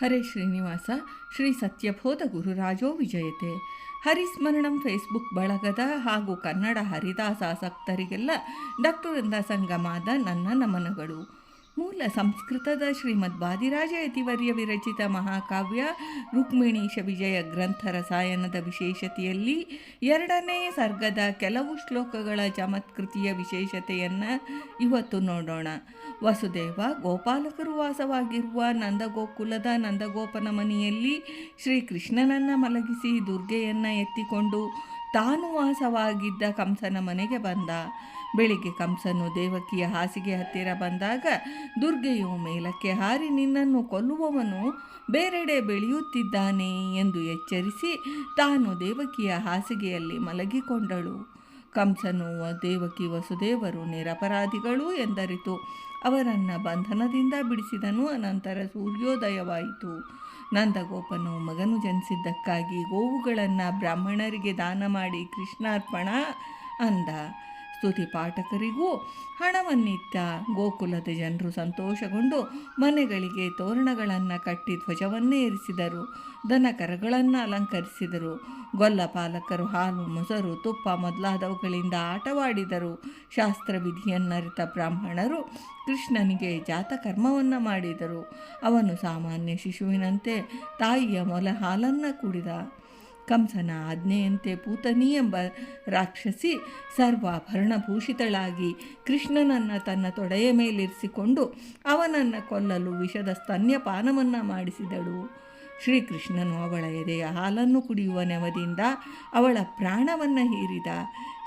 ಹರೇ ಶ್ರೀನಿವಾಸ, ಶ್ರೀ ಸತ್ಯಬೋಧ ಗುರುರಾಜೋ ವಿಜಯತೆ. ಹರಿಸ್ಮರಣಂ ಫೇಸ್ಬುಕ್ ಬಳಗದ ಹಾಗೂ ಕನ್ನಡ ಹರಿದಾಸ ಆಸಕ್ತರಿಗೆಲ್ಲ ಡಾಕ್ಟರ್ ಸಂಗಮಾದ ನನ್ನ ನಮನಗಳು. ಮೂಲ ಸಂಸ್ಕೃತದ ಶ್ರೀಮದ್ ಬಾದಿರಾಜ ಯತಿವರ್ಯ ವಿರಚಿತ ಮಹಾಕಾವ್ಯ ರುಕ್ಮಿಣೀಶ ವಿಜಯ ಗ್ರಂಥ ರಸಾಯನದ ವಿಶೇಷತೆಯಲ್ಲಿ ಎರಡನೇ ಸರ್ಗದ ಕೆಲವು ಶ್ಲೋಕಗಳ ಚಮತ್ಕೃತಿಯ ವಿಶೇಷತೆಯನ್ನು ಇವತ್ತು ನೋಡೋಣ. ವಸುದೇವ ಗೋಪಾಲಕರು ವಾಸವಾಗಿರುವ ನಂದಗೋಕುಲದ ನಂದಗೋಪನ ಮನೆಯಲ್ಲಿ ಶ್ರೀಕೃಷ್ಣನನ್ನು ಮಲಗಿಸಿ ದುರ್ಗೆಯನ್ನು ಎತ್ತಿಕೊಂಡು ತಾನು ವಾಸವಾಗಿದ್ದ ಕಂಸನ ಮನೆಗೆ ಬಂದ. ಬೆಳಿಗ್ಗೆ ಕಂಸನು ದೇವಕಿಯ ಹಾಸಿಗೆ ಹತ್ತಿರ ಬಂದಾಗ ದುರ್ಗೆಯು ಮೇಲಕ್ಕೆ ಹಾರಿ ನಿನ್ನನ್ನು ಕೊಲ್ಲುವವನು ಬೇರೆಡೆ ಬೆಳೆಯುತ್ತಿದ್ದಾನೆ ಎಂದು ಎಚ್ಚರಿಸಿ ತಾನು ದೇವಕಿಯ ಹಾಸಿಗೆಯಲ್ಲಿ ಮಲಗಿಕೊಂಡಳು. ಕಂಸನು, ದೇವಕಿ ವಸುದೇವರು ನಿರಪರಾಧಿಗಳು ಎಂದರಿತು. ಅವರನ್ನು ಬಂಧನದಿಂದ ಬಿಡಿಸಿದನು. ಅನಂತರ ಸೂರ್ಯೋದಯವಾಯಿತು. ನಂದಗೋಪನು ಮಗನು ಜನಿಸಿದ್ದಕ್ಕಾಗಿ ಗೋವುಗಳನ್ನು ಬ್ರಾಹ್ಮಣರಿಗೆ ದಾನ ಮಾಡಿ ಕೃಷ್ಣಾರ್ಪಣ ಅಂದ. ಸ್ತುತಿ ಪಾಠಕರಿಗೂ ಹಣವನ್ನಿತ್ತ ಗೋಕುಲದ ಜನರು ಸಂತೋಷಗೊಂಡು ಮನೆಗಳಿಗೆ ತೋರಣಗಳನ್ನು ಕಟ್ಟಿ ಧ್ವಜವನ್ನೇ ಇರಿಸಿದರು. ದನ ಕರಗಳನ್ನು ಅಲಂಕರಿಸಿದರು. ಗೊಲ್ಲ ಪಾಲಕರು ಹಾಲು, ಮೊಸರು, ತುಪ್ಪ ಮೊದಲಾದವುಗಳಿಂದ ಆಟವಾಡಿದರು. ಶಾಸ್ತ್ರವಿಧಿಯನ್ನರಿತ ಬ್ರಾಹ್ಮಣರು ಕೃಷ್ಣನಿಗೆ ಜಾತಕರ್ಮವನ್ನು ಮಾಡಿದರು. ಅವನು ಸಾಮಾನ್ಯ ಶಿಶುವಿನಂತೆ ತಾಯಿಯ ಮೊಲ ಹಾಲನ್ನು ಕುಡಿದ. ಕಂಸನ ಆಜ್ಞೆಯಂತೆ ಪೂತನಿ ಎಂಬ ರಾಕ್ಷಸಿ ಸರ್ವಾಭರಣಭೂಷಿತಳಾಗಿ ಕೃಷ್ಣನನ್ನು ತನ್ನ ತೊಡೆಯ ಮೇಲಿರಿಸಿಕೊಂಡು ಅವನನ್ನು ಕೊಲ್ಲಲು ವಿಷದ ಸ್ತನ್ಯಪಾನವನ್ನು ಮಾಡಿಸಿದಳು. ಶ್ರೀಕೃಷ್ಣನು ಅವಳ ಎದೆಯ ಹಾಲನ್ನು ಕುಡಿಯುವ ನೆವದಿಂದ ಅವಳ ಪ್ರಾಣವನ್ನು ಹೀರಿದ.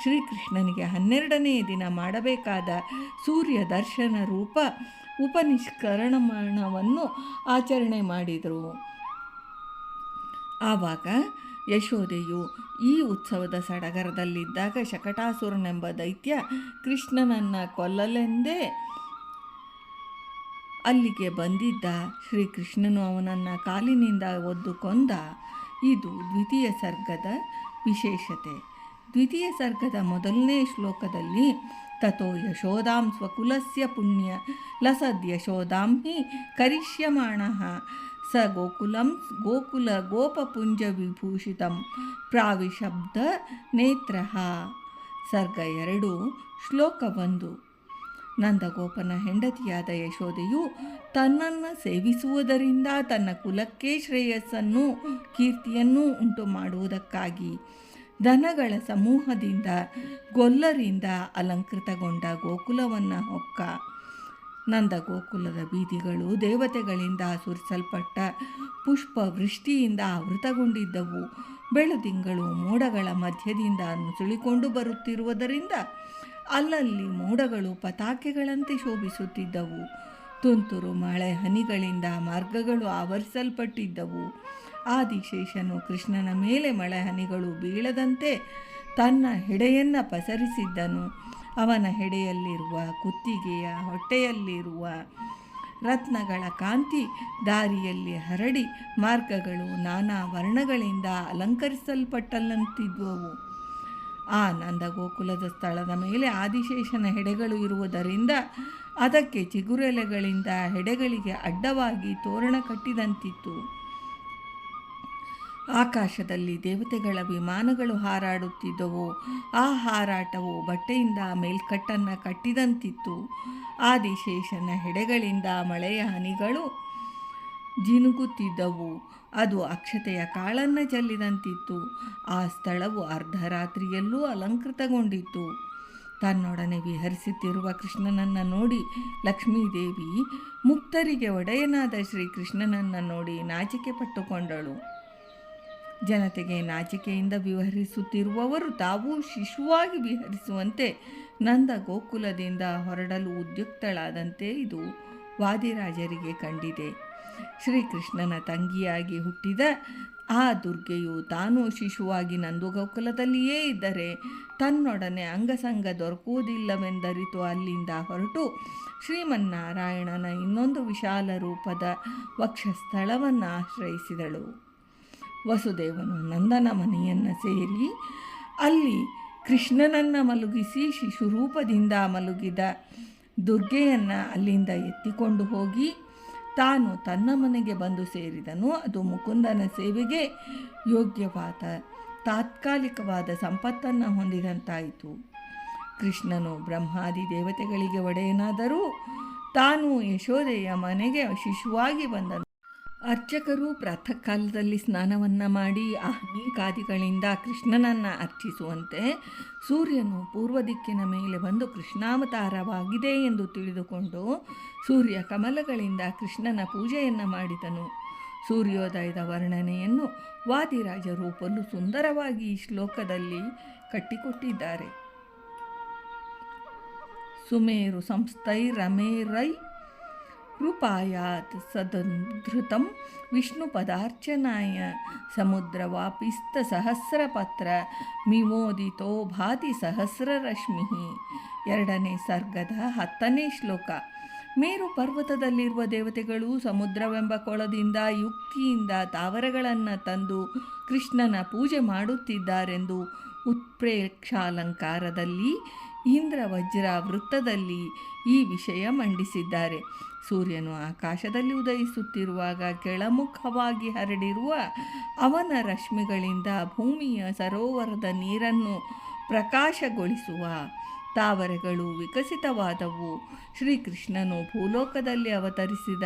ಶ್ರೀಕೃಷ್ಣನಿಗೆ ಹನ್ನೆರಡನೆಯ ದಿನ ಮಾಡಬೇಕಾದ ಸೂರ್ಯ ದರ್ಶನ ರೂಪ ಉಪನಿಷ್ಕರಣವನ್ನು ಆಚರಣೆ ಮಾಡಿದರು. ಆವಾಗ ಯಶೋದೆಯು ಈ ಉತ್ಸವದ ಸಡಗರದಲ್ಲಿದ್ದಾಗ ಶಕಟಾಸುರನೆಂಬ ದೈತ್ಯ ಕೃಷ್ಣನನ್ನು ಕೊಲ್ಲಲೆಂದೇ ಅಲ್ಲಿಗೆ ಬಂದಿದ್ದ. ಶ್ರೀಕೃಷ್ಣನು ಅವನನ್ನು ಕಾಲಿನಿಂದ ಒದ್ದು ಕೊಂದ ಇದು ದ್ವಿತೀಯ ಸರ್ಗದ ವಿಶೇಷತೆ. ದ್ವಿತೀಯ ಸರ್ಗದ ಮೊದಲನೇ ಶ್ಲೋಕದಲ್ಲಿ ತಥೋ ಯಶೋದಾಂ ಸ್ವಕುಲಸ್ಯ ಪುಣ್ಯ ಲಸದ್ ಯಶೋದಾಂ ಹಿ ಕರಿಷ್ಯಮಾಣ ಸ ಗೋಕುಲಂ ಗೋಕುಲ ಗೋಪಪುಂಜ ವಿಭೂಷಿತಂ ಪ್ರಾವಿಶಬ್ದ ನೇತ್ರ ಸರ್ಗ ಎರಡು, ಶ್ಲೋಕ ಒಂದು. ನಂದಗೋಪನ ಹೆಂಡತಿಯಾದ ಯಶೋದೆಯು ತನ್ನನ್ನು ಸೇವಿಸುವುದರಿಂದ ತನ್ನ ಕುಲಕ್ಕೆ ಶ್ರೇಯಸ್ಸನ್ನು ಕೀರ್ತಿಯನ್ನು ಉಂಟು ಮಾಡುವುದಕ್ಕಾಗಿ ದನಗಳ ಸಮೂಹದಿಂದ, ಗೊಲ್ಲರಿಂದ ಅಲಂಕೃತಗೊಂಡ ಗೋಕುಲವನ್ನು ಹೊಕ್ಕ. ನಂದ ಗೋಕುಲದ ಬೀದಿಗಳು ದೇವತೆಗಳಿಂದ ಸುರಿಸಲ್ಪಟ್ಟ ಪುಷ್ಪ ವೃಷ್ಟಿಯಿಂದ ಆವೃತಗೊಂಡಿದ್ದವು. ಬೆಳದಿಂಗಳು ಮೋಡಗಳ ಮಧ್ಯದಿಂದ ನುಸುಳಿಕೊಂಡು ಬರುತ್ತಿರುವುದರಿಂದ ಅಲ್ಲಲ್ಲಿ ಮೋಡಗಳು ಪತಾಕೆಗಳಂತೆ ಶೋಭಿಸುತ್ತಿದ್ದವು. ತುಂತುರು ಮಳೆ ಹನಿಗಳಿಂದ ಮಾರ್ಗಗಳು ಆವರಿಸಲ್ಪಟ್ಟಿದ್ದವು. ಆದಿಶೇಷನು ಕೃಷ್ಣನ ಮೇಲೆ ಮಳೆ ಹನಿಗಳು ಬೀಳದಂತೆ ತನ್ನ ಹೆಡೆಯನ್ನು ಪಸರಿಸಿದ್ದನು. ಅವನ ಹೆಡೆಯಲ್ಲಿರುವ ಕುತ್ತಿಗೆಯ ಹೊಟ್ಟೆಯಲ್ಲಿರುವ ರತ್ನಗಳ ಕಾಂತಿ ದಾರಿಯಲ್ಲಿ ಹರಡಿ ಮಾರ್ಗಗಳು ನಾನಾ ವರ್ಣಗಳಿಂದ ಅಲಂಕರಿಸಲ್ಪಟ್ಟಲ್ಲಂತಿದ್ವು ಆ ನಂದಗೋಕುಲದ ಸ್ಥಳದ ಮೇಲೆ ಆದಿಶೇಷನ ಹೆಡೆಗಳು ಇರುವುದರಿಂದ ಅದಕ್ಕೆ ಚಿಗುರೆಲೆಗಳಿಂದ ಹೆಡೆಗಳಿಗೆ ಅಡ್ಡವಾಗಿ ತೋರಣ ಕಟ್ಟಿದಂತಿತ್ತು. ಆಕಾಶದಲ್ಲಿ ದೇವತೆಗಳ ವಿಮಾನಗಳು ಹಾರಾಡುತ್ತಿದ್ದವು. ಆ ಹಾರಾಟವು ಬಟ್ಟೆಯಿಂದ ಮೇಲ್ಕಟ್ಟನ್ನು ಕಟ್ಟಿದಂತಿತ್ತು. ಆದಿಶೇಷನ ಹೆಡೆಗಳಿಂದ ಮಳೆಯ ಹನಿಗಳು ಜಿನುಗುತ್ತಿದ್ದವು. ಅದು ಅಕ್ಷತೆಯ ಕಾಳನ್ನು ಚೆಲ್ಲಿದಂತಿತ್ತು. ಆ ಸ್ಥಳವು ಅರ್ಧರಾತ್ರಿಯಲ್ಲೂ ಅಲಂಕೃತಗೊಂಡಿತ್ತು. ತನ್ನೊಡನೆ ವಿಹರಿಸುತ್ತಿರುವ ಕೃಷ್ಣನನ್ನು ನೋಡಿ ಲಕ್ಷ್ಮೀದೇವಿ ಮುಕ್ತರಿಗೆ ಒಡೆಯನಾದ ಶ್ರೀಕೃಷ್ಣನನ್ನು ನೋಡಿ ನಾಚಿಕೆ ಪಟ್ಟುಕೊಂಡಳು ಜನತೆಗೆ ನಾಚಿಕೆಯಿಂದ ವಿವರಿಸುತ್ತಿರುವವರು ತಾವೂ ಶಿಶುವಾಗಿ ವಿಹರಿಸುವಂತೆ ನಂದ ಗೋಕುಲದಿಂದ ಹೊರಡಲು ಉದ್ಯುಕ್ತಳಾದಂತೆ ಇದು ವಾದಿರಾಜರಿಗೆ ಕಂಡಿದೆ. ಶ್ರೀಕೃಷ್ಣನ ತಂಗಿಯಾಗಿ ಹುಟ್ಟಿದ ಆ ದುರ್ಗೆಯು ತಾನು ಶಿಶುವಾಗಿ ನಂದುಗೋಕುಲದಲ್ಲಿಯೇ ಇದ್ದರೆ ತನ್ನೊಡನೆ ಅಂಗಸಂಗ ದೊರಕುವುದಿಲ್ಲವೆಂದರಿತು ಅಲ್ಲಿಂದ ಹೊರಟು ಶ್ರೀಮನ್ನಾರಾಯಣನ ಇನ್ನೊಂದು ವಿಶಾಲ ರೂಪದ ವಕ್ಷಸ್ಥಳವನ್ನು ಆಶ್ರಯಿಸಿದಳು ವಸುದೇವನು ನಂದನ ಮನೆಯನ್ನು ಸೇರಿ ಅಲ್ಲಿ ಕೃಷ್ಣನನ್ನು ಮಲಗಿಸಿ ಶಿಶುರೂಪದಿಂದ ಮಲಗಿದ ದುರ್ಗೆಯನ್ನು ಅಲ್ಲಿಂದ ಎತ್ತಿಕೊಂಡು ಹೋಗಿ ತಾನು ತನ್ನ ಮನೆಗೆ ಬಂದು ಸೇರಿದನು. ಅದು ಮುಕುಂದನ ಸೇವೆಗೆ ಯೋಗ್ಯವಾದ ತಾತ್ಕಾಲಿಕವಾದ ಸಂಪತ್ತನ್ನು ಹೊಂದಿದಂತಾಯಿತು. ಕೃಷ್ಣನು ಬ್ರಹ್ಮಾದಿ ದೇವತೆಗಳಿಗೆ ಒಡೆಯನಾದರೂ ತಾನು ಯಶೋದೆಯ ಮನೆಗೆ ಶಿಶುವಾಗಿ ಬಂದನು. ಅರ್ಚಕರು ಪ್ರಾತಃ ಕಾಲದಲ್ಲಿ ಸ್ನಾನವನ್ನು ಮಾಡಿ ಅಹ್ನಿಕಾದಿಗಳಿಂದ ಕೃಷ್ಣನನ್ನು ಅರ್ಚಿಸುವಂತೆ ಸೂರ್ಯನು ಪೂರ್ವ ದಿಕ್ಕಿನ ಮೇಲೆ ಬಂದು ಕೃಷ್ಣಾವತಾರವಾಗಿದೆ ಎಂದು ತಿಳಿದುಕೊಂಡು ಸೂರ್ಯ ಕಮಲಗಳಿಂದ ಕೃಷ್ಣನ ಪೂಜೆಯನ್ನು ಮಾಡಿದನು. ಸೂರ್ಯೋದಯದ ವರ್ಣನೆಯನ್ನು ವಾದಿರಾಜರು ಬಲು ಸುಂದರವಾಗಿ ಈ ಶ್ಲೋಕದಲ್ಲಿ ಕಟ್ಟಿಕೊಟ್ಟಿದ್ದಾರೆ. ಸುಮೇರು ಸಂಸ್ಥೈ ರಮೇರೈ ವಿಷ್ಣು ಪದಾರ್ಚನಾಯ ಸಮುದ್ರವಾಪಿಸ್ತ ಸಹಸ್ರಪತ್ರ ಮಿಮೋದಿತೋ ಭಾತಿ ಸಹಸ್ರರಶ್ಮಿ. ಎರಡನೇ ಸರ್ಗದ ಹತ್ತನೇ ಶ್ಲೋಕ. ಮೇರು ಪರ್ವತದಲ್ಲಿರುವ ದೇವತೆಗಳು ಸಮುದ್ರವೆಂಬ ಕೊಳದಿಂದ ಯುಕ್ತಿಯಿಂದ ತಾವರಗಳನ್ನು ತಂದು ಕೃಷ್ಣನ ಪೂಜೆ ಮಾಡುತ್ತಿದ್ದಾರೆಂದು ಉತ್ಪ್ರೇಕ್ಷಾಲಂಕಾರದಲ್ಲಿ ಇಂದ್ರ ವಜ್ರ ವೃತ್ತದಲ್ಲಿ ಈ ವಿಷಯ ಮಂಡಿಸಿದ್ದಾರೆ. ಸೂರ್ಯನು ಆಕಾಶದಲ್ಲಿ ಉದಯಿಸುತ್ತಿರುವಾಗ ಕೆಳಮುಖವಾಗಿ ಹರಡಿರುವ ಅವನ ರಶ್ಮಿಗಳಿಂದ ಭೂಮಿಯ ಸರೋವರದ ನೀರನ್ನು ಪ್ರಕಾಶಗೊಳಿಸುವ ತಾವರೆಗಳು ವಿಕಸಿತವಾದವು. ಶ್ರೀಕೃಷ್ಣನು ಭೂಲೋಕದಲ್ಲಿ ಅವತರಿಸಿದ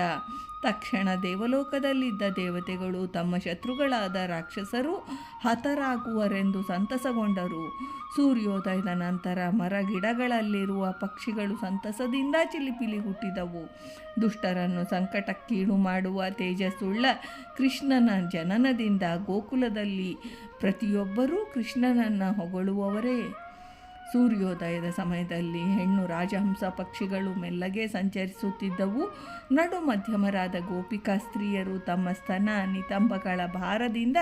ತಕ್ಷಣ ದೇವಲೋಕದಲ್ಲಿದ್ದ ದೇವತೆಗಳು ತಮ್ಮ ಶತ್ರುಗಳಾದ ರಾಕ್ಷಸರು ಹತರಾಗುವರೆಂದು ಸಂತಸಗೊಂಡರು. ಸೂರ್ಯೋದಯದ ನಂತರ ಮರ ಗಿಡಗಳಲ್ಲಿರುವ ಪಕ್ಷಿಗಳು ಸಂತಸದಿಂದ ಚಿಲಿಪಿಲಿ ಹುಟ್ಟಿದವು ದುಷ್ಟರನ್ನು ಸಂಕಟಕ್ಕೀಡು ಮಾಡುವ ತೇಜಸ್ಸುಳ್ಳ ಕೃಷ್ಣನ ಜನನದಿಂದ ಗೋಕುಲದಲ್ಲಿ ಪ್ರತಿಯೊಬ್ಬರೂ ಕೃಷ್ಣನನ್ನು ಹೊಗಳುವವರೇ. ಸೂರ್ಯೋದಯದ ಸಮಯದಲ್ಲಿ ಹೆಣ್ಣು ರಾಜಹಂಸ ಪಕ್ಷಿಗಳು ಮೆಲ್ಲಗೆ ಸಂಚರಿಸುತ್ತಿದ್ದವು. ನಡು ಮಧ್ಯಮರಾದ ಗೋಪಿಕಾ ಸ್ತ್ರೀಯರು ತಮ್ಮ ಸ್ತನ ನಿತಂಬಗಳ ಭಾರದಿಂದ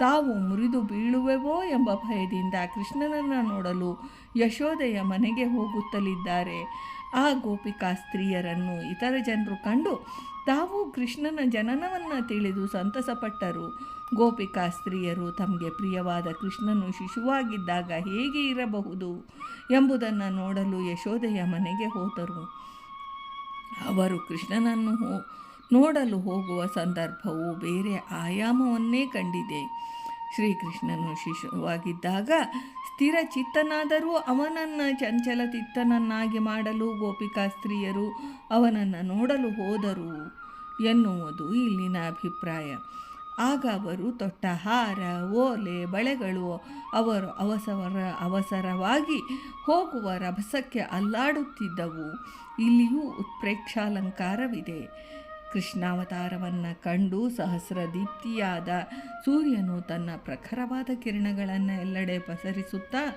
ತಾವು ಮುರಿದು ಬೀಳುವೆವೋ ಎಂಬ ಭಯದಿಂದ ಕೃಷ್ಣನನ್ನು ನೋಡಲು ಯಶೋದೆಯ ಮನೆಗೆ ಹೋಗುತ್ತಲಿದ್ದಾರೆ. ಆ ಗೋಪಿಕಾ ಸ್ತ್ರೀಯರನ್ನು ಇತರ ಜನರು ಕಂಡು ತಾವು ಕೃಷ್ಣನ ಜನನವನ್ನು ತಿಳಿದು ಸಂತಸಪಟ್ಟರು. ಗೋಪಿಕಾ ಸ್ತ್ರೀಯರು ತಮಗೆ ಪ್ರಿಯವಾದ ಕೃಷ್ಣನು ಶಿಶುವಾಗಿದ್ದಾಗ ಹೇಗೆ ಇರಬಹುದು ಎಂಬುದನ್ನು ನೋಡಲು ಯಶೋದೆಯ ಮನೆಗೆ ಹೋದರು. ಅವರು ಕೃಷ್ಣನನ್ನು ನೋಡಲು ಹೋಗುವ ಸಂದರ್ಭವು ಬೇರೆ ಆಯಾಮವನ್ನೇ ಕಂಡಿದೆ. ಶ್ರೀಕೃಷ್ಣನು ಶಿಶುವಾಗಿದ್ದಾಗ ಸ್ಥಿರ ಚಿತ್ತನಾದರೂ ಅವನನ್ನು ಚಂಚಲಚಿತ್ತನನ್ನಾಗಿ ಮಾಡಲು ಗೋಪಿಕಾ ಸ್ತ್ರೀಯರು ಅವನನ್ನು ನೋಡಲು ಹೋದರು ಎನ್ನುವುದು ಇಲ್ಲಿನ ಅಭಿಪ್ರಾಯ. ಆಗ ಅವರು ತೊಟ್ಟ ಹಾರ, ಓಲೆ, ಬಳೆಗಳು ಅವರು ಅವಸರ ಅವಸರವಾಗಿ ಹೋಗುವ ರಭಸಕ್ಕೆ ಅಲ್ಲಾಡುತ್ತಿದ್ದವು. ಇಲ್ಲಿಯೂ ಉತ್ಪ್ರೇಕ್ಷಾಲಂಕಾರವಿದೆ. ಕೃಷ್ಣಾವತಾರವನ್ನು ಕಂಡು ಸಹಸ್ರ ದೀಪ್ತಿಯಾದ ಸೂರ್ಯನು ತನ್ನ ಪ್ರಖರವಾದ ಕಿರಣಗಳನ್ನು ಎಲ್ಲೆಡೆ ಪಸರಿಸುತ್ತಾ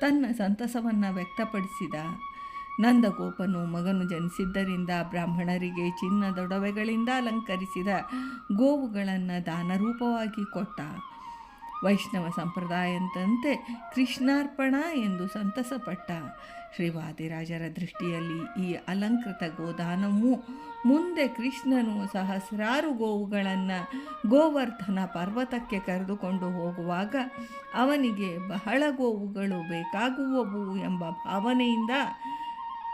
ತನ್ನ ಸಂತಸವನ್ನು ವ್ಯಕ್ತಪಡಿಸಿದ. ನಂದಗೋಪನು ಮಗನು ಜನಿಸಿದ್ದರಿಂದ ಬ್ರಾಹ್ಮಣರಿಗೆ ಚಿನ್ನದೊಡವೆಗಳಿಂದ ಅಲಂಕರಿಸಿದ ಗೋವುಗಳನ್ನು ದಾನರೂಪವಾಗಿ ಕೊಟ್ಟ. ವೈಷ್ಣವ ಸಂಪ್ರದಾಯದಂತೆ ಕೃಷ್ಣಾರ್ಪಣ ಎಂದು ಸಂತಸಪಟ್ಟ. ಶ್ರೀವಾದಿರಾಜರ ದೃಷ್ಟಿಯಲ್ಲಿ ಈ ಅಲಂಕೃತ ಗೋದಾನವು ಮುಂದೆ ಕೃಷ್ಣನು ಸಹಸ್ರಾರು ಗೋವುಗಳನ್ನು ಗೋವರ್ಧನ ಪರ್ವತಕ್ಕೆ ಕರೆದುಕೊಂಡು ಹೋಗುವಾಗ ಅವನಿಗೆ ಬಹಳ ಗೋವುಗಳು ಬೇಕಾಗುವವು ಎಂಬ ಭಾವನೆಯಿಂದ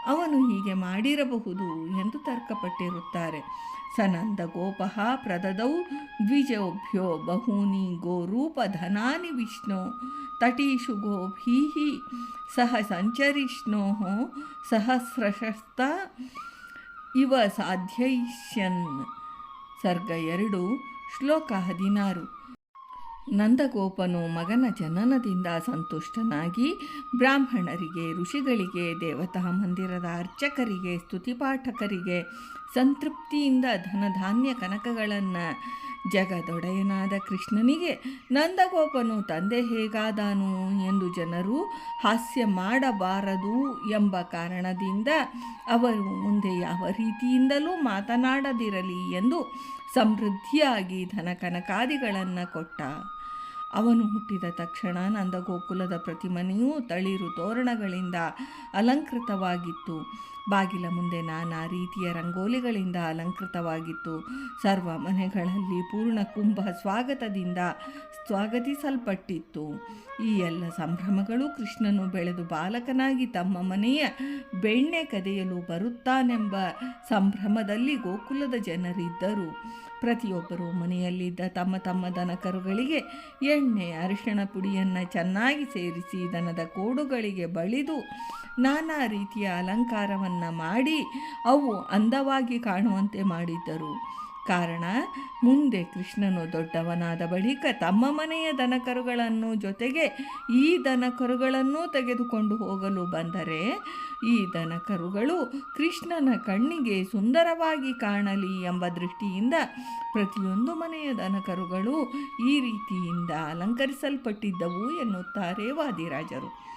ಅವನು ಹೀಗೆ ಮಾಡಿರಬಹುದು ಎಂದು ತರ್ಕಪಟ್ಟಿರುತ್ತಾರೆ. ಸನಂದ ಗೋಪಃ ಪ್ರದದೌ ದ್ವಿಜೋಭ್ಯೋ ಬಹೂನಿ ಗೋರೂಪಧನಾನಿ ವಿಷ್ಣು ತಟೀಷು ಗೋಭೀಃ ಸಹ ಸಂಚರಿಷ್ಣೋ ಸಹಸ್ರಶಸ್ತ ಇವ ಸಾಧ್ಯೈಷ್ಯನ್. ಸರ್ಗ ಎರಡು, ಶ್ಲೋಕ ಹದಿನಾರು. ನಂದಗೋಪನು ಮಗನ ಜನನದಿಂದ ಸಂತುಷ್ಟನಾಗಿ ಬ್ರಾಹ್ಮಣರಿಗೆ, ಋಷಿಗಳಿಗೆ, ದೇವತಾ ಮಂದಿರದ ಅರ್ಚಕರಿಗೆ, ಸ್ತುತಿಪಾಠಕರಿಗೆ ಸಂತೃಪ್ತಿಯಿಂದ ಧನಧಾನ್ಯ ಕನಕಗಳನ್ನು ಜಗದೊಡೆಯನಾದ ಕೃಷ್ಣನಿಗೆ, ನಂದಗೋಪನು ತಂದೆ ಹೇಗಾದಾನು ಎಂದು ಜನರು ಹಾಸ್ಯ ಮಾಡಬಾರದು ಎಂಬ ಕಾರಣದಿಂದ ಅವರು ಮುಂದೆ ಯಾವ ರೀತಿಯಿಂದಲೂ ಮಾತನಾಡದಿರಲಿ ಎಂದು ಸಮೃದ್ಧಿಯಾಗಿ ಧನಕನಕಾದಿಗಳನ್ನು ಕೊಟ್ಟ. ಅವನು ಹುಟ್ಟಿದ ತಕ್ಷಣ ನಂದಗೋಕುಲದ ಪ್ರತಿಮನೆಯೂ ತಳಿರು ತೋರಣಗಳಿಂದ ಅಲಂಕೃತವಾಗಿತ್ತು. ಬಾಗಿಲ ಮುಂದೆ ನಾನಾ ರೀತಿಯ ರಂಗೋಲಿಗಳಿಂದ ಅಲಂಕೃತವಾಗಿತ್ತು. ಸರ್ವ ಮನೆಗಳಲ್ಲಿ ಪೂರ್ಣ ಕುಂಭ ಸ್ವಾಗತದಿಂದ ಸ್ವಾಗತಿಸಲ್ಪಟ್ಟಿತ್ತು. ಈ ಎಲ್ಲ ಸಂಭ್ರಮಗಳು ಕೃಷ್ಣನು ಬೆಳೆದು ಬಾಲಕನಾಗಿ ತಮ್ಮ ಮನೆಯ ಬೆಣ್ಣೆ ಕದೆಯಲು ಬರುತ್ತಾನೆಂಬ ಸಂಭ್ರಮದಲ್ಲಿ ಗೋಕುಲದ ಜನರಿದ್ದರು. ಪ್ರತಿಯೊಬ್ಬರು ಮನೆಯಲ್ಲಿದ್ದ ತಮ್ಮ ತಮ್ಮ ದನಕರುಗಳಿಗೆ ಎಣ್ಣೆ, ಅರಿಶಿಣ ಪುಡಿಯನ್ನು ಚೆನ್ನಾಗಿ ಸೇರಿಸಿ ದನದ ಕೋಡುಗಳಿಗೆ ಬಳಿದು ನಾನಾ ರೀತಿಯ ಅಲಂಕಾರವನ್ನು ಮಾಡಿ ಅವು ಅಂದವಾಗಿ ಕಾಣುವಂತೆ ಮಾಡಿದ್ದರು. ಕಾರಣ, ಮುಂದೆ ಕೃಷ್ಣನು ದೊಡ್ಡವನಾದ ಬಳಿಕ ತಮ್ಮ ಮನೆಯ ದನಕರುಗಳನ್ನು ಜೊತೆಗೆ ಈ ದನಕರುಗಳನ್ನು ತೆಗೆದುಕೊಂಡು ಹೋಗಲು ಬಂದರೆ, ಈ ದನಕರುಗಳು ಕೃಷ್ಣನ ಕಣ್ಣಿಗೆ ಸುಂದರವಾಗಿ ಕಾಣಲಿ ಎಂಬ ದೃಷ್ಟಿಯಿಂದ ಪ್ರತಿಯೊಂದು ಮನೆಯ ದನಕರುಗಳು ಈ ರೀತಿಯಿಂದ ಅಲಂಕರಿಸಲ್ಪಟ್ಟಿದ್ದವು ಎನ್ನುತ್ತಾರೆ ವಾದಿರಾಜರು.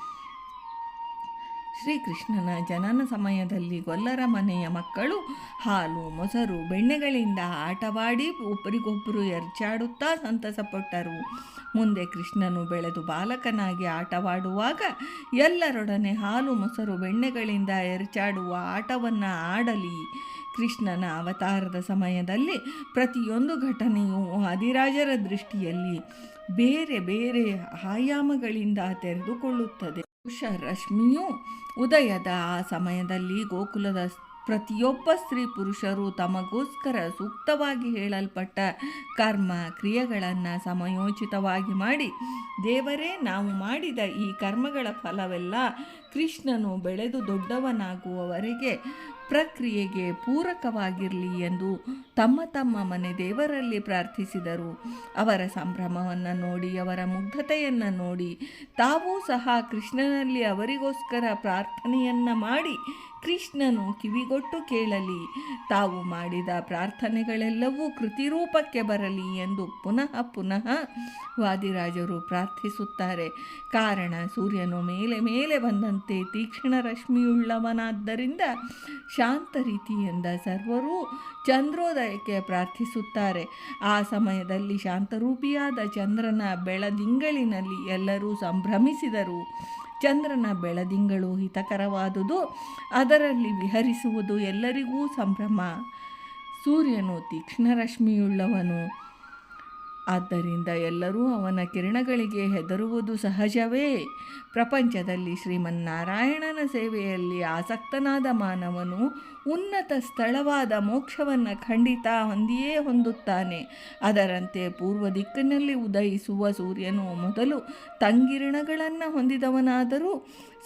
ಶ್ರೀಕೃಷ್ಣನ ಜನನ ಸಮಯದಲ್ಲಿ ಗೊಲ್ಲರ ಮನೆಯ ಮಕ್ಕಳು ಹಾಲು, ಮೊಸರು, ಬೆಣ್ಣೆಗಳಿಂದ ಆಟವಾಡಿ ಒಬ್ಬರಿಗೊಬ್ಬರು ಎರಚಾಡುತ್ತಾ ಸಂತಸಪಟ್ಟರು ಮುಂದೆ ಕೃಷ್ಣನು ಬೆಳೆದು ಬಾಲಕನಾಗಿ ಆಟವಾಡುವಾಗ ಎಲ್ಲರೊಡನೆ ಹಾಲು, ಮೊಸರು, ಬೆಣ್ಣೆಗಳಿಂದ ಎರಚಾಡುವ ಆಟವನ್ನು ಆಡಲಿ. ಕೃಷ್ಣನ ಅವತಾರದ ಸಮಯದಲ್ಲಿ ಪ್ರತಿಯೊಂದು ಘಟನೆಯು ಅಧಿರಾಜರ ದೃಷ್ಟಿಯಲ್ಲಿ ಬೇರೆ ಬೇರೆ ಆಯಾಮಗಳಿಂದ ತೆರೆದುಕೊಳ್ಳುತ್ತದೆ. ರಶ್ಮಿಯು ಉದಯದ ಆ ಸಮಯದಲ್ಲಿ ಗೋಕುಲದ ಪ್ರತಿಯೊಬ್ಬ ಸ್ತ್ರೀ ಪುರುಷರು ತಮಗೋಸ್ಕರ ಸೂಕ್ತವಾಗಿ ಹೇಳಲ್ಪಟ್ಟ ಕರ್ಮ ಕ್ರಿಯೆಗಳನ್ನು ಸಮಯೋಚಿತವಾಗಿ ಮಾಡಿ, ದೇವರೇ, ನಾವು ಮಾಡಿದ ಈ ಕರ್ಮಗಳ ಫಲವೆಲ್ಲ ಕೃಷ್ಣನು ಬೆಳೆದು ದೊಡ್ಡವನಾಗುವವರೆಗೆ ಪ್ರಕ್ರಿಯೆಗೆ ಪೂರಕವಾಗಿರಲಿ ಎಂದು ತಮ್ಮ ತಮ್ಮ ಮನೆ ದೇವರಲ್ಲಿ ಪ್ರಾರ್ಥಿಸಿದರು. ಅವರ ಸಂಭ್ರಮವನ್ನು ನೋಡಿ, ಅವರ ಮುಗ್ಧತೆಯನ್ನು ನೋಡಿ, ತಾವೂ ಸಹ ಕೃಷ್ಣನಲ್ಲಿ ಅವರಿಗೋಸ್ಕರ ಪ್ರಾರ್ಥನೆಯನ್ನು ಮಾಡಿ ಕೃಷ್ಣನು ಕಿವಿಗೊಟ್ಟು ಕೇಳಲಿ. ತಾವು ಮಾಡಿದ ಪ್ರಾರ್ಥನೆಗಳೆಲ್ಲವೂ ಕೃತಿರೂಪಕ್ಕೆ ಬರಲಿ ಎಂದು ಪುನಃ ಪುನಃ ವಾದಿರಾಜರು ಪ್ರಾರ್ಥಿಸುತ್ತಾರೆ. ಕಾರಣ ಸೂರ್ಯನು ಮೇಲೆ ಮೇಲೆ ಬಂದಂತೆ ತೀಕ್ಷ್ಣ ರಶ್ಮಿಯುಳ್ಳವನಾದ್ದರಿಂದ ಶಾಂತ ರೀತಿಯಿಂದ ಸರ್ವರೂ ಚಂದ್ರೋದಯಕ್ಕೆ ಪ್ರಾರ್ಥಿಸುತ್ತಾರೆ. ಆ ಸಮಯದಲ್ಲಿ ಶಾಂತರೂಪಿಯಾದ ಚಂದ್ರನ ಬೆಳದಿಂಗಳಿನಲ್ಲಿ ಎಲ್ಲರೂ ಸಂಭ್ರಮಿಸಿದರು. ಚಂದ್ರನ ಬೆಳದಿಂಗಳು ಹಿತಕರವಾದುದು, ಅದರಲ್ಲಿ ವಿಹರಿಸುವುದು ಎಲ್ಲರಿಗೂ ಸಂಭ್ರಮ. ಸೂರ್ಯನು ತೀಕ್ಷ್ಣ ರಶ್ಮಿಯುಳ್ಳವನು ಆದ್ದರಿಂದ ಎಲ್ಲರೂ ಅವನ ಕಿರಣಗಳಿಗೆ ಹೆದರುವುದು ಸಹಜವೇ. ಪ್ರಪಂಚದಲ್ಲಿ ಶ್ರೀಮನ್ನಾರಾಯಣನ ಸೇವೆಯಲ್ಲಿ ಆಸಕ್ತನಾದ ಮಾನವನು ಉನ್ನತ ಸ್ಥಳವಾದ ಮೋಕ್ಷವನ್ನು ಖಂಡಿತ ಹೊಂದಿಯೇ ಹೊಂದುತ್ತಾನೆ. ಅದರಂತೆ ಪೂರ್ವ ದಿಕ್ಕಿನಲ್ಲಿ ಉದಯಿಸುವ ಸೂರ್ಯನು ಮೊದಲು ತಂಗಿರಣಗಳನ್ನು ಹೊಂದಿದವನಾದರೂ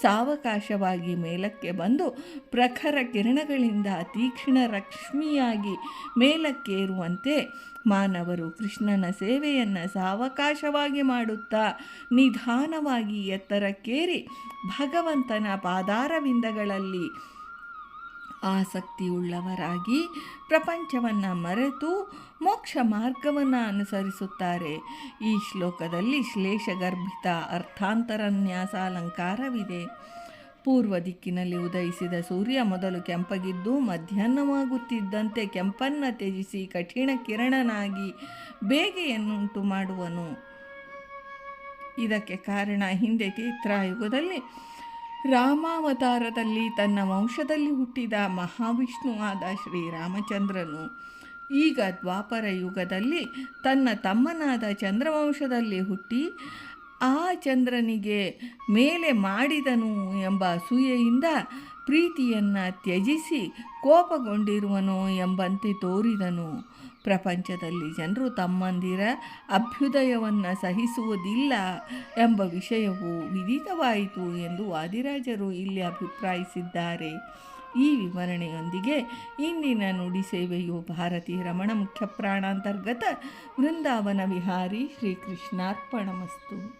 ಸಾವಕಾಶವಾಗಿ ಮೇಲಕ್ಕೆ ಬಂದು ಪ್ರಖರ ಕಿರಣಗಳಿಂದ ತೀಕ್ಷ್ಣ ರಕ್ಷ್ಮಿಯಾಗಿ ಮೇಲಕ್ಕೇರುವಂತೆ ಮಾನವರು ಕೃಷ್ಣನ ಸೇವೆಯನ್ನು ಸಾವಕಾಶವಾಗಿ ಮಾಡುತ್ತಾ ನಿಧಾನವಾಗಿ ಎತ್ತರಕ್ಕೇರಿ ಭಗವಂತನ ಪಾದಾರವಿಂದಗಳಲ್ಲಿ ಆಸಕ್ತಿಯುಳ್ಳವರಾಗಿ ಪ್ರಪಂಚವನ್ನು ಮರೆತು ಮೋಕ್ಷ ಮಾರ್ಗವನ್ನು ಅನುಸರಿಸುತ್ತಾರೆ. ಈ ಶ್ಲೋಕದಲ್ಲಿ ಶ್ಲೇಷಗರ್ಭಿತ ಅರ್ಥಾಂತರನ್ಯಾಸ ಅಲಂಕಾರವಿದೆ ಪೂರ್ವ ದಿಕ್ಕಿನಲ್ಲಿ ಉದಯಿಸಿದ ಸೂರ್ಯ ಮೊದಲು ಕೆಂಪಗಿದ್ದು ಮಧ್ಯಾಹ್ನವಾಗುತ್ತಿದ್ದಂತೆ ಕೆಂಪನ್ನು ತ್ಯಜಿಸಿ ಕಠಿಣ ಕಿರಣನಾಗಿ ಬೇಗೆಯನ್ನುಂಟು ಮಾಡುವನು ಇದಕ್ಕೆ ಕಾರಣ ಹಿಂದೆ ತೀತ್ರಾಯುಗದಲ್ಲಿ ರಾಮಾವತಾರದಲ್ಲಿ ತನ್ನ ವಂಶದಲ್ಲಿ ಹುಟ್ಟಿದ ಮಹಾವಿಷ್ಣುವಾದ ಶ್ರೀರಾಮಚಂದ್ರನು ಈಗ ದ್ವಾಪರ ಯುಗದಲ್ಲಿ ತನ್ನ ತಮ್ಮನಾದ ಚಂದ್ರವಂಶದಲ್ಲಿ ಹುಟ್ಟಿ ಆ ಚಂದ್ರನಿಗೆ ಮೇಲೆ ಮಾಡಿದನು ಎಂಬ ಅಸೂಯೆಯಿಂದ ಪ್ರೀತಿಯನ್ನು ತ್ಯಜಿಸಿ ಕೋಪಗೊಂಡಿರುವನು ಎಂಬಂತೆ ತೋರಿದನು. ಪ್ರಪಂಚದಲ್ಲಿ ಜನರು ತಮ್ಮಂದಿರ ಅಭ್ಯುದಯವನ್ನು ಸಹಿಸುವುದಿಲ್ಲ ಎಂಬ ವಿಷಯವು ವಿದಿತವಾಯಿತು ಎಂದು ವಾದಿರಾಜರು ಇಲ್ಲಿ ಅಭಿಪ್ರಾಯಿಸಿದ್ದಾರೆ. ಈ ವಿವರಣೆಯೊಂದಿಗೆ ಇಂದಿನ ನುಡಿ ಸೇವೆಯು ಭಾರತೀಯ ರಮಣ ಮುಖ್ಯ ಪ್ರಾಣಾಂತರ್ಗತ ವೃಂದಾವನ ವಿಹಾರಿ ಶ್ರೀಕೃಷ್ಣಾರ್ಪಣಮಸ್ತು.